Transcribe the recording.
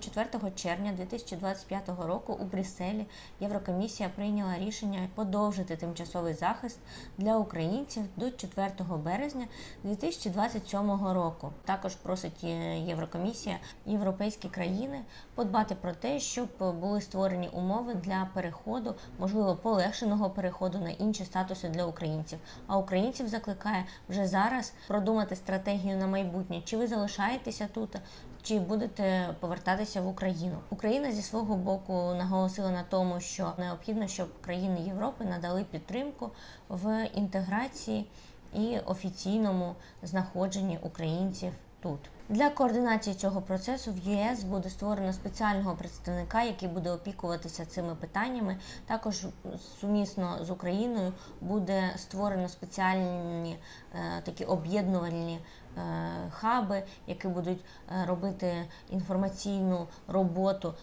4 червня 2025 року у Брюсселі Єврокомісія прийняла рішення подовжити тимчасовий захист для українців до 4 березня 2027 року. Також просить е, Єврокомісія європейські країни подбати про те, щоб були створені умови для переходу, можливо, полегшеного переходу на інші статуси для українців. А українців закликає вже зараз продумати стратегію на майбутнє. Чи ви залишаєтеся тут? Чи будете повертатися в Україну? Україна зі свого боку наголосила на тому, що необхідно, щоб країни Європи надали підтримку в інтеграції і офіційному знаходженні українців тут. Для координації цього процесу в ЄС буде створено спеціального представника, який буде опікуватися цими питаннями. Також сумісно з Україною буде створено спеціальні е, такі об'єднувальні е, хаби, які будуть е, робити інформаційну роботу